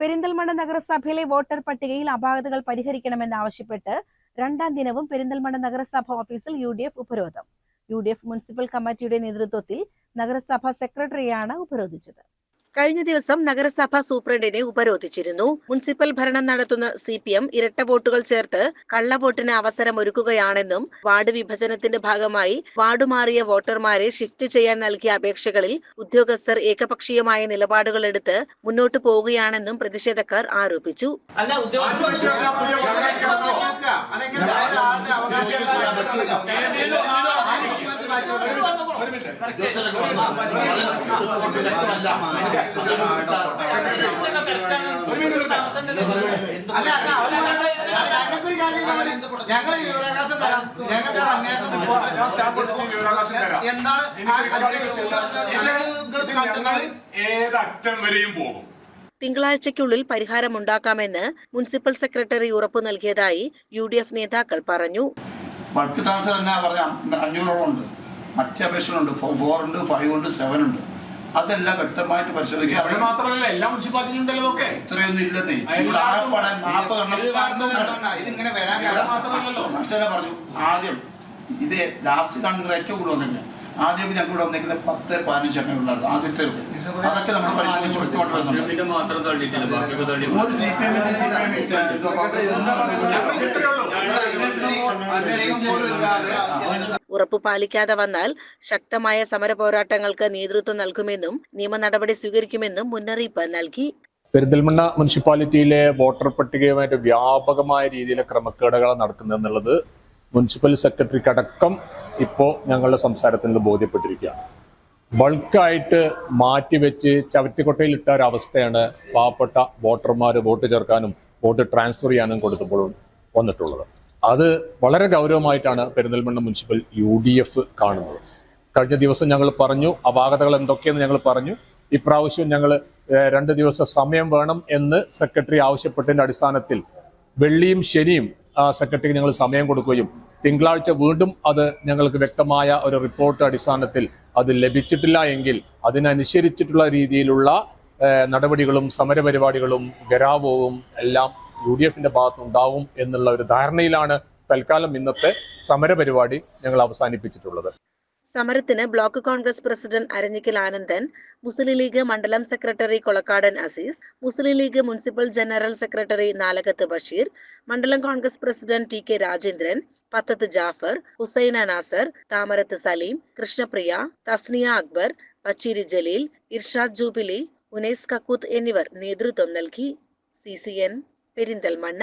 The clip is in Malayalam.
പെരിന്തൽമണ്ണ നഗരസഭയിലെ വോട്ടർ പട്ടികയിൽ അപാകതകൾ പരിഹരിക്കണമെന്നാവശ്യപ്പെട്ട് രണ്ടാം ദിനവും പെരിന്തൽമണ്ണ നഗരസഭ ഓഫീസിൽ യു ഡി എഫ് ഉപരോധം. യു ഡി എഫ് മുനിസിപ്പൽ കമ്മിറ്റിയുടെ നേതൃത്വത്തിൽ നഗരസഭ സെക്രട്ടറിയാണ് ഉപരോധിച്ചത്. കഴിഞ്ഞ ദിവസം നഗരസഭാ സൂപ്രണ്ടിനെ ഉപരോധിച്ചിരുന്നു. മുനിസിപ്പൽ ഭരണം നടത്തുന്ന സി പി എം ഇരട്ട വോട്ടുകൾ ചേർത്ത് കള്ളവോട്ടിന് അവസരമൊരുക്കുകയാണെന്നും വാർഡ് വിഭജനത്തിന്റെ ഭാഗമായി വാർഡ് മാറിയ വോട്ടർമാരെ ഷിഫ്റ്റ് ചെയ്യാൻ നൽകിയ അപേക്ഷകളിൽ ഉദ്യോഗസ്ഥർ ഏകപക്ഷീയമായ നിലപാടുകൾ എടുത്ത് മുന്നോട്ടു പോവുകയാണെന്നും പ്രതിഷേധക്കാർ ആരോപിച്ചു അല്ല ഉദ്യോഗസ്ഥർ അതെങ്ങനെ ഒരാളുടെ അല്ല അല്ല അവർ പറയട്ടെ ഞങ്ങൾക്കൊരു കാര്യം ഞങ്ങൾ വിവരാകാശം തരാം ഞങ്ങൾക്ക് അന്വേഷണം. എന്താണ് ഏത് അറ്റം വരെയും പോകും തിങ്കളാഴ്ചയ്ക്കുള്ളിൽ പരിഹാരമുണ്ടാക്കാമെന്ന് മുനിസിപ്പൽ സെക്രട്ടറി ഉറപ്പു നൽകിയതായി യു ഡി എഫ് നേതാക്കൾ പറഞ്ഞു ബൾക്ക് ട്രാൻസ്ഫർ തന്നെ പറയാം അഞ്ഞൂറോളം ഉണ്ട് മറ്റ് അപേക്ഷകളുണ്ട്. ഫോർ ഉണ്ട് ഫൈവ് ഉണ്ട് സെവൻ ഉണ്ട്. അതെല്ലാം വ്യക്തമായിട്ട് അവിടെ പരിശോധിക്കുക മാത്രമല്ല എല്ലാ ഇത്രയൊന്നും ഇല്ലെന്നേ? ഇതിങ്ങനെ വരാൻ മനുഷ്യനെ പറഞ്ഞു ആദ്യം ഇത് ലാസ്റ്റ് കാണുന്നത് ഏറ്റവും കൂടുതൽ വന്നില്ല ആദ്യം ഞങ്ങൾ ഇവിടെ വന്നിരിക്കുന്നത് പത്ത് പതിനഞ്ച് എണ്ണം ഉള്ളത് ആദ്യത്തെ അതൊക്കെ നമ്മൾ പരിശോധിച്ച് ഒരു സി പി എമ്മിന്റെ സി പി എം അന്വേഷണം പോലും ഉറപ്പു പാലിക്കാതെ വന്നാൽ ശക്തമായ സമര പോരാട്ടങ്ങൾക്ക് നേതൃത്വം നൽകുമെന്നും നിയമ നടപടി സ്വീകരിക്കുമെന്നും മുന്നറിയിപ്പ് നൽകി. പെരിന്തൽമണ്ണ മുനിസിപ്പാലിറ്റിയിലെ വോട്ടർ പട്ടികയുമായിട്ട് വ്യാപകമായ രീതിയിലെ ക്രമക്കേടുകൾ നടക്കുന്നതെന്നുള്ളത് മുനിസിപ്പൽ സെക്രട്ടറിക്ക് അടക്കം ഇപ്പോൾ ഞങ്ങളുടെ സംസാരത്തിൽ നിന്ന് ബോധ്യപ്പെട്ടിരിക്കുകയാണ്. ബൾക്കായിട്ട് മാറ്റിവെച്ച് ചവറ്റുകൊട്ടയിലിട്ട ഒരവസ്ഥയാണ് പാവപ്പെട്ട വോട്ടർമാർ വോട്ട് ചേർക്കാനും വോട്ട് ട്രാൻസ്ഫർ ചെയ്യാനും കൊടുത്തപ്പോൾ വന്നിട്ടുള്ളത്. അത് വളരെ ഗൗരവമായിട്ടാണ് Perinthalmanna municipal U D F കാണുന്നത്. കഴിഞ്ഞ ദിവസം ഞങ്ങൾ പറഞ്ഞു അപാകതകൾ എന്തൊക്കെയെന്ന് ഞങ്ങൾ പറഞ്ഞു. ഇപ്രാവശ്യം ഞങ്ങൾ രണ്ട് ദിവസം സമയം വേണം എന്ന് സെക്രട്ടറി ആവശ്യപ്പെട്ടതിന്റെ അടിസ്ഥാനത്തിൽ വെള്ളിയും ശനിയും സെക്രട്ടറിക്ക് ഞങ്ങൾ സമയം കൊടുക്കുകയും തിങ്കളാഴ്ച വീണ്ടും അത് ഞങ്ങൾക്ക് വ്യക്തമായ ഒരു റിപ്പോർട്ട് അടിസ്ഥാനത്തിൽ അത് ലഭിച്ചിട്ടില്ല എങ്കിൽ അതിനനുസരിച്ചിട്ടുള്ള രീതിയിലുള്ള നടപടികളും സമരപരിപാടികളും ഗരാവവും എല്ലാം യു ഡി എഫിന്റെ ഭാഗത്തുനിന്നുണ്ടാവും എന്നുള്ള ഒരു ധാരണയിലാണ് തൽക്കാലം ഇന്നത്തെ സമരപരിപാടി ഞങ്ങൾ അവസാനിപ്പിച്ചിട്ടുള്ളത്. സമരത്തിന് block Congress president Aranjikkal Anandan Muslim League മണ്ഡലം secretary Kolakkadan Aziz Muslim League municipal general secretary Nalakath Basheer മണ്ഡലം Congress president T K Rajendran Pathath Jafar Husaina Nasar Thamarath Saleem Krishnapriya Tasniya Akbar Pacheeri Jaleel Irshad Jubilee Unais Kakkooth എന്നിവർ നേതൃത്വം നൽകി. C C N Perinthalmanna